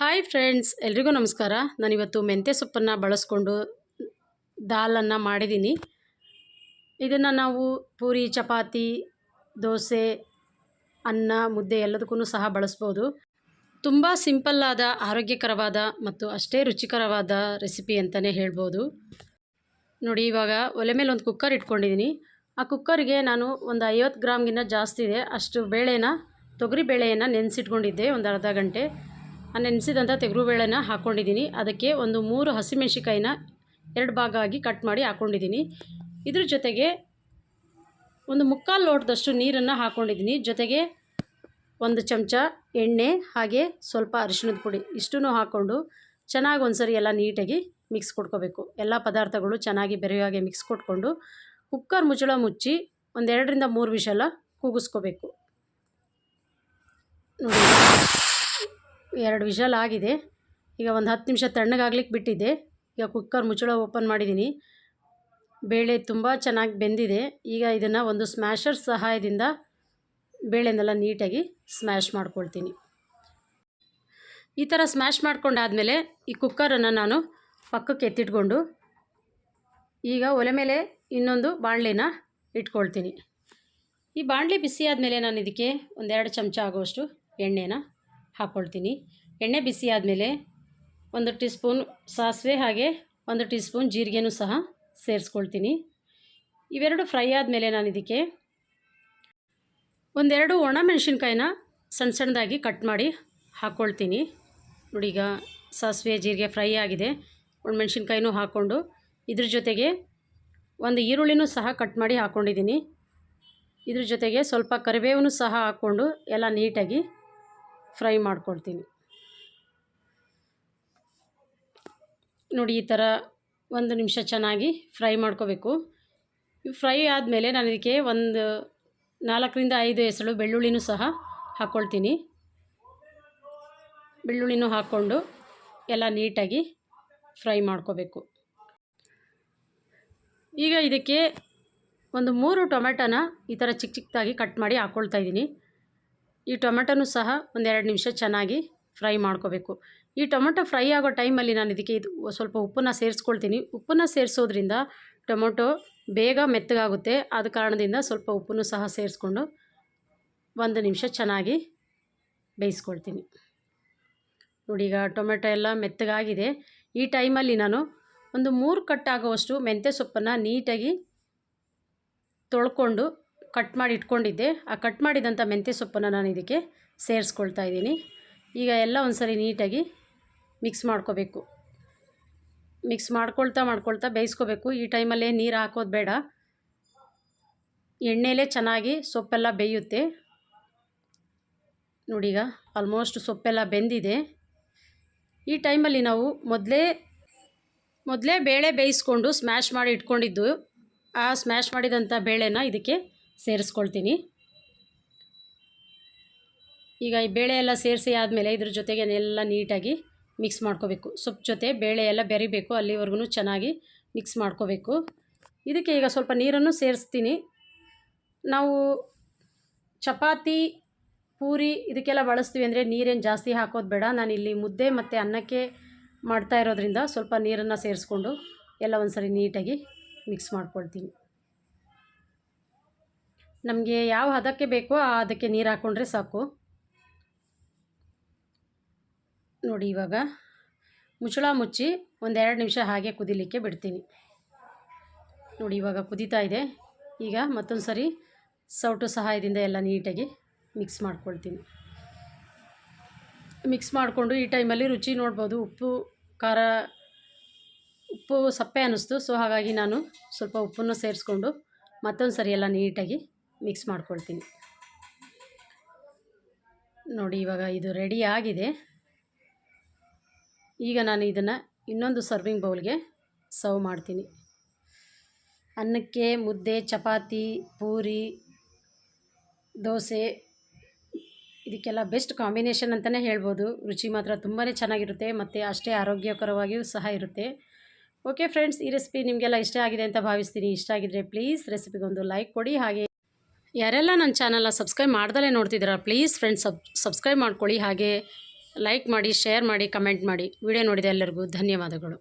Hi friends ಎಲ್ರಿಗೂ ನಮಸ್ಕಾರ. ನಾನಿವತ್ತು ಮೆಂತ್ಯ ಸೊಪ್ಪನ್ನು ಬಳಸ್ಕೊಂಡು ದಾಲನ್ನು ಮಾಡಿದ್ದೀನಿ ಇದನ್ನು ನಾವು ಪೂರಿ, ಚಪಾತಿ, ದೋಸೆ, ಅನ್ನ, ಮುದ್ದೆ ಎಲ್ಲದಕ್ಕೂ ಸಹ ಬಳಸ್ಬೋದು. ತುಂಬ ಸಿಂಪಲ್ಲಾದ ಆರೋಗ್ಯಕರವಾದ ಮತ್ತು ಅಷ್ಟೇ ರುಚಿಕರವಾದ ರೆಸಿಪಿ ಅಂತಲೇ ಹೇಳ್ಬೋದು. ನೋಡಿ ಇವಾಗ ಒಲೆ ಮೇಲೆ ಒಂದು ಕುಕ್ಕರ್ ಇಟ್ಕೊಂಡಿದ್ದೀನಿ ಆ ಕುಕ್ಕರ್ಗೆ ನಾನು ಒಂದು ಐವತ್ತು ಗ್ರಾಮ್ಗಿಂತ ಜಾಸ್ತಿ ಇದೆ. ಅಷ್ಟು ಬೇಳೆನ, ತೊಗರಿ ಬೇಳೆಯನ್ನು ನೆನೆಸಿಟ್ಕೊಂಡಿದ್ದೆ ಒಂದು ಅರ್ಧ ಗಂಟೆ. ನೆನೆಸಿದಂಥ ತೆಗರುಬೇಳೆನ ಹಾಕ್ಕೊಂಡಿದ್ದೀನಿ. ಅದಕ್ಕೆ ಒಂದು ಮೂರು ಹಸಿಮೆಣ್ಸಿಕಾಯಿನ ಎರಡು ಭಾಗ ಆಗಿ ಕಟ್ ಮಾಡಿ ಹಾಕ್ಕೊಂಡಿದ್ದೀನಿ. ಇದ್ರ ಜೊತೆಗೆ ಒಂದು ಮುಕ್ಕಾಲು ಲೋಟದಷ್ಟು ನೀರನ್ನು ಹಾಕ್ಕೊಂಡಿದ್ದೀನಿ. ಜೊತೆಗೆ ಒಂದು ಚಮಚ ಎಣ್ಣೆ ಹಾಗೆ ಸ್ವಲ್ಪ ಅರಿಶಿಣದ ಪುಡಿ ಇಷ್ಟೂ ಹಾಕ್ಕೊಂಡು ಚೆನ್ನಾಗಿ ಒಂದ್ಸರಿ ಎಲ್ಲ ನೀಟಾಗಿ ಮಿಕ್ಸ್ ಕೊಟ್ಕೋಬೇಕು. ಎಲ್ಲ ಪದಾರ್ಥಗಳು ಚೆನ್ನಾಗಿ ಬೆರೆಯೋ ಹಾಗೆ ಮಿಕ್ಸ್ ಕೊಟ್ಕೊಂಡು ಕುಕ್ಕರ್ ಮುಚ್ಚಳ ಮುಚ್ಚಿ ಒಂದೆರಡರಿಂದ ಮೂರು ವಿಷಲ ಕೂಗಿಸ್ಕೋಬೇಕು ನೋಡಿ ಎರಡು ವಿಷಲ್ ಆಗಿದೆ. ಈಗ ಒಂದು ಹತ್ತು ನಿಮಿಷ ತಣ್ಣಗಾಗ್ಲಿಕ್ಕೆ ಬಿಟ್ಟಿದ್ದೆ ಈಗ ಕುಕ್ಕರ್ ಮುಚ್ಚಳ ಓಪನ್ ಮಾಡಿದ್ದೀನಿ. ಬೇಳೆ ತುಂಬ ಚೆನ್ನಾಗಿ ಬೆಂದಿದೆ. ಈಗ ಇದನ್ನು ಒಂದು ಸ್ಮ್ಯಾಶರ್ ಸಹಾಯದಿಂದ ಬೇಳೆನೆಲ್ಲ ನೀಟಾಗಿ ಸ್ಮ್ಯಾಶ್ ಮಾಡ್ಕೊಳ್ತೀನಿ. ಈ ಥರ ಸ್ಮ್ಯಾಶ್ ಮಾಡ್ಕೊಂಡಾದಮೇಲೆ ಈ ಕುಕ್ಕರನ್ನು ನಾನು ಪಕ್ಕಕ್ಕೆ ಎತ್ತಿಟ್ಕೊಂಡು ಈಗ ಒಲೆ ಮೇಲೆ ಇನ್ನೊಂದು ಬಾಣಲೆನ ಇಟ್ಕೊಳ್ತೀನಿ. ಈ ಬಾಣಲೆ ಬಿಸಿ ಆದಮೇಲೆ ನಾನು ಇದಕ್ಕೆ ಒಂದೆರಡು ಚಮಚ ಆಗುವಷ್ಟು ಎಣ್ಣೆನ ಹಾಕ್ಕೊಳ್ತೀನಿ ಎಣ್ಣೆ ಬಿಸಿ ಆದಮೇಲೆ ಒಂದು ಟೀ ಸ್ಪೂನ್ ಸಾಸಿವೆ ಹಾಗೆ ಒಂದು ಟೀ ಸ್ಪೂನ್ ಜೀರಿಗೆನೂ ಸಹ ಸೇರಿಸ್ಕೊಳ್ತೀನಿ. ಇವೆರಡು ಫ್ರೈ ಆದಮೇಲೆ ನಾನು ಇದಕ್ಕೆ ಒಂದೆರಡು ಒಣ ಮೆಣಸಿನ್ಕಾಯಿನ ಸಣ್ಣ ಸಣ್ಣದಾಗಿ ಕಟ್ ಮಾಡಿ ಹಾಕ್ಕೊಳ್ತೀನಿ ನೋಡಿ ಈಗ ಸಾಸಿವೆ, ಜೀರಿಗೆ ಫ್ರೈ ಆಗಿದೆ. ಒಣಮೆಣ್ಸಿನ್ಕಾಯಿನೂ ಹಾಕ್ಕೊಂಡು ಇದ್ರ ಜೊತೆಗೆ ಒಂದು ಈರುಳ್ಳಿನೂ ಸಹ ಕಟ್ ಮಾಡಿ ಹಾಕ್ಕೊಂಡಿದ್ದೀನಿ ಇದ್ರ ಜೊತೆಗೆ ಸ್ವಲ್ಪ ಕರಿಬೇವನ್ನು ಸಹ ಹಾಕ್ಕೊಂಡು ಎಲ್ಲ ನೀಟಾಗಿ ಫ್ರೈ ಮಾಡ್ಕೊಳ್ತೀನಿ. ನೋಡಿ, ಈ ಥರ ಒಂದು ನಿಮಿಷ ಚೆನ್ನಾಗಿ ಫ್ರೈ ಮಾಡ್ಕೋಬೇಕು. ಫ್ರೈ ಆದಮೇಲೆ ನಾನು ಇದಕ್ಕೆ ಒಂದು ನಾಲ್ಕರಿಂದ ಐದು ಹೆಸಳು ಬೆಳ್ಳುಳ್ಳಿನೂ ಸಹ ಹಾಕ್ಕೊಳ್ತೀನಿ ಬೆಳ್ಳುಳ್ಳಿನೂ ಹಾಕ್ಕೊಂಡು ಎಲ್ಲ ನೀಟಾಗಿ ಫ್ರೈ ಮಾಡ್ಕೋಬೇಕು. ಈಗ ಇದಕ್ಕೆ ಒಂದು ಮೂರು ಟೊಮೆಟೊನ ಈ ಥರ ಚಿಕ್ಕ ಚಿಕ್ಕದಾಗಿ ಕಟ್ ಮಾಡಿ ಹಾಕ್ಕೊಳ್ತಾ ಇದ್ದೀನಿ. ಈ ಟೊಮೆಟೊನೂ ಸಹ ಒಂದೆರಡು ನಿಮಿಷ ಚೆನ್ನಾಗಿ ಫ್ರೈ ಮಾಡ್ಕೋಬೇಕು. ಈ ಟೊಮೆಟೊ ಫ್ರೈ ಆಗೋ ಟೈಮಲ್ಲಿ ನಾನು ಇದಕ್ಕೆ ಇದು ಸ್ವಲ್ಪ ಉಪ್ಪನ್ನು ಸೇರಿಸ್ಕೊಳ್ತೀನಿ. ಉಪ್ಪನ್ನು ಸೇರಿಸೋದ್ರಿಂದ ಟೊಮೊಟೊ ಬೇಗ ಮೆತ್ತಗಾಗುತ್ತೆ. ಆದ ಕಾರಣದಿಂದ ಸ್ವಲ್ಪ ಉಪ್ಪನ್ನು ಸಹ ಸೇರಿಸ್ಕೊಂಡು ಒಂದು ನಿಮಿಷ ಚೆನ್ನಾಗಿ ಬೇಯಿಸ್ಕೊಳ್ತೀನಿ. ನೋಡಿ, ಈಗ ಟೊಮೆಟೊ ಎಲ್ಲ ಮೆತ್ತಗಾಗಿದೆ. ಈ ಟೈಮಲ್ಲಿ ನಾನು ಒಂದು ಮೂರು ಕಟ್ಟಾಗುವಷ್ಟು ಮೆಂತ್ಯ ಸೊಪ್ಪನ್ನು ನೀಟಾಗಿ ತೊಳ್ಕೊಂಡು ಕಟ್ ಮಾಡಿ ಇಟ್ಕೊಂಡಿದ್ದೆ. ಆ ಕಟ್ ಮಾಡಿದಂಥ ಮೆಂತ್ಯ ಸೊಪ್ಪನ್ನು ನಾನು ಇದಕ್ಕೆ ಸೇರಿಸ್ಕೊಳ್ತಾ ಇದ್ದೀನಿ. ಈಗ ಎಲ್ಲ ಒಂದ್ಸರಿ ನೀಟಾಗಿ ಮಿಕ್ಸ್ ಮಾಡ್ಕೋಬೇಕು. ಮಿಕ್ಸ್ ಮಾಡ್ಕೊಳ್ತಾ ಮಾಡ್ಕೊಳ್ತಾ ಬೇಯಿಸ್ಕೋಬೇಕು. ಈ ಟೈಮಲ್ಲೇ ನೀರು ಹಾಕೋದು ಬೇಡ. ಎಣ್ಣೆಲೇ ಚೆನ್ನಾಗಿ ಸೊಪ್ಪೆಲ್ಲ ಬೇಯುತ್ತೆ. ನೋಡೀಗ ಆಲ್ಮೋಸ್ಟ್ ಸೊಪ್ಪೆಲ್ಲ ಬೆಂದಿದೆ. ಈ ಟೈಮಲ್ಲಿ ನಾವು ಮೊದಲೇ ಮೊದಲೇ ಬೇಳೆ ಬೇಯಿಸ್ಕೊಂಡು ಸ್ಮ್ಯಾಶ್ ಮಾಡಿ ಇಟ್ಕೊಂಡಿದ್ದು. ಆ ಸ್ಮ್ಯಾಶ್ ಮಾಡಿದಂಥ ಬೇಳೆನ ಇದಕ್ಕೆ ಸೇರಿಸ್ಕೊಳ್ತೀನಿ. ಈಗ ಈ ಬೇಳೆ ಎಲ್ಲ ಸೇರಿಸಿ ಆದಮೇಲೆ ಇದ್ರ ಜೊತೆಗೆ ಎಲ್ಲ ನೀಟಾಗಿ ಮಿಕ್ಸ್ ಮಾಡ್ಕೋಬೇಕು. ಸೊಪ್ಪು ಜೊತೆ ಬೇಳೆ ಎಲ್ಲ ಬೆರಿಬೇಕು ಅಲ್ಲಿವರೆಗೂ ಚೆನ್ನಾಗಿ ಮಿಕ್ಸ್ ಮಾಡ್ಕೋಬೇಕು. ಇದಕ್ಕೆ ಈಗ ಸ್ವಲ್ಪ ನೀರನ್ನು ಸೇರಿಸ್ತೀನಿ. ನಾವು ಚಪಾತಿ, ಪೂರಿ ಇದಕ್ಕೆಲ್ಲ ಬಳಸ್ತೀವಿ ಅಂದರೆ ನೀರೇನು ಜಾಸ್ತಿ ಹಾಕೋದು ಬೇಡ. ಇಲ್ಲಿ ಮುದ್ದೆ ಮತ್ತು ಅನ್ನಕ್ಕೆ ಮಾಡ್ತಾ ಇರೋದ್ರಿಂದ ಸ್ವಲ್ಪ ನೀರನ್ನು ಸೇರಿಸ್ಕೊಂಡು ಎಲ್ಲ ಒಂದು ಸರಿ ನೀಟಾಗಿ ಮಿಕ್ಸ್ ಮಾಡ್ಕೊಳ್ತೀನಿ. ನಮಗೆ ಯಾವ ಹದಕ್ಕೆ ಬೇಕೋ ಆ ಅದಕ್ಕೆ ನೀರು ಹಾಕ್ಕೊಂಡ್ರೆ ಸಾಕು. ನೋಡಿ ಇವಾಗ ಮುಚ್ಚಳ ಮುಚ್ಚಿ ಒಂದೆರಡು ನಿಮಿಷ ಹಾಗೆ ಕುದಿಲಿಕ್ಕೆ ಬಿಡ್ತೀನಿ. ನೋಡಿ ಇವಾಗ ಕುದೀತಾ ಇದೆ. ಈಗ ಮತ್ತೊಂದು ಸರಿ ಸೌಟು ಸಹಾಯದಿಂದ ಎಲ್ಲ ನೀಟಾಗಿ ಮಿಕ್ಸ್ ಮಾಡ್ಕೊಳ್ತೀನಿ. ಮಿಕ್ಸ್ ಮಾಡಿಕೊಂಡು ಈ ಟೈಮಲ್ಲಿ ರುಚಿ ನೋಡ್ಬೋದು. ಉಪ್ಪು, ಖಾರ, ಉಪ್ಪು ಸಪ್ಪೆ ಅನ್ನಿಸ್ತು. ಸೊ ಹಾಗಾಗಿ ನಾನು ಸ್ವಲ್ಪ ಉಪ್ಪನ್ನು ಸೇರಿಸ್ಕೊಂಡು ಮತ್ತೊಂದು ಸರಿ ಎಲ್ಲ ನೀಟಾಗಿ ಮಿಕ್ಸ್ ಮಾಡ್ಕೊಳ್ತೀನಿ. ನೋಡಿ, ಇವಾಗ ಇದು ರೆಡಿ ಆಗಿದೆ. ಈಗ ನಾನು ಇದನ್ನು ಇನ್ನೊಂದು ಸರ್ವಿಂಗ್ ಬೌಲ್ಗೆ ಸರ್ವ್ ಮಾಡ್ತೀನಿ. ಅನ್ನಕ್ಕೆ, ಮುದ್ದೆ, ಚಪಾತಿ, ಪೂರಿ, ದೋಸೆ, ಇದಕ್ಕೆಲ್ಲ ಬೆಸ್ಟ್ ಕಾಂಬಿನೇಷನ್ ಅಂತಲೇ ಹೇಳ್ಬೋದು. ರುಚಿ ಮಾತ್ರ ತುಂಬಾ ಚೆನ್ನಾಗಿರುತ್ತೆ, ಮತ್ತು ಅಷ್ಟೇ ಆರೋಗ್ಯಕರವಾಗಿಯೂ ಸಹ ಇರುತ್ತೆ. ಓಕೆ ಫ್ರೆಂಡ್ಸ್, ಈ ರೆಸಿಪಿ ನಿಮಗೆಲ್ಲ ಇಷ್ಟ ಆಗಿದೆ ಅಂತ ಭಾವಿಸ್ತೀನಿ. ಇಷ್ಟ ಆಗಿದ್ದರೆ ಪ್ಲೀಸ್ ರೆಸಿಪಿಗೊಂದು ಲೈಕ್ ಕೊಡಿ. ಹಾಗೆ ಯಾರೆಲ್ಲ ನನ್ನ ಚಾನಲ್ನ ಸಬ್ಸ್ಕ್ರೈಬ್ ಮಾಡ್ದಲೇ ನೋಡ್ತಿದ್ದೀರಾ ಪ್ಲೀಸ್ ಫ್ರೆಂಡ್ಸ್ ಸಬ್, ಸಬ್ಸ್ಕ್ರೈಬ್ ಮಾಡ್ಕೊಳ್ಳಿ ಹಾಗೆ ಲೈಕ್ ಮಾಡಿ ಶೇರ್ ಮಾಡಿ ಕಮೆಂಟ್ ಮಾಡಿ. ವಿಡಿಯೋ ನೋಡಿದೆ ಎಲ್ಲರಿಗೂ ಧನ್ಯವಾದಗಳು.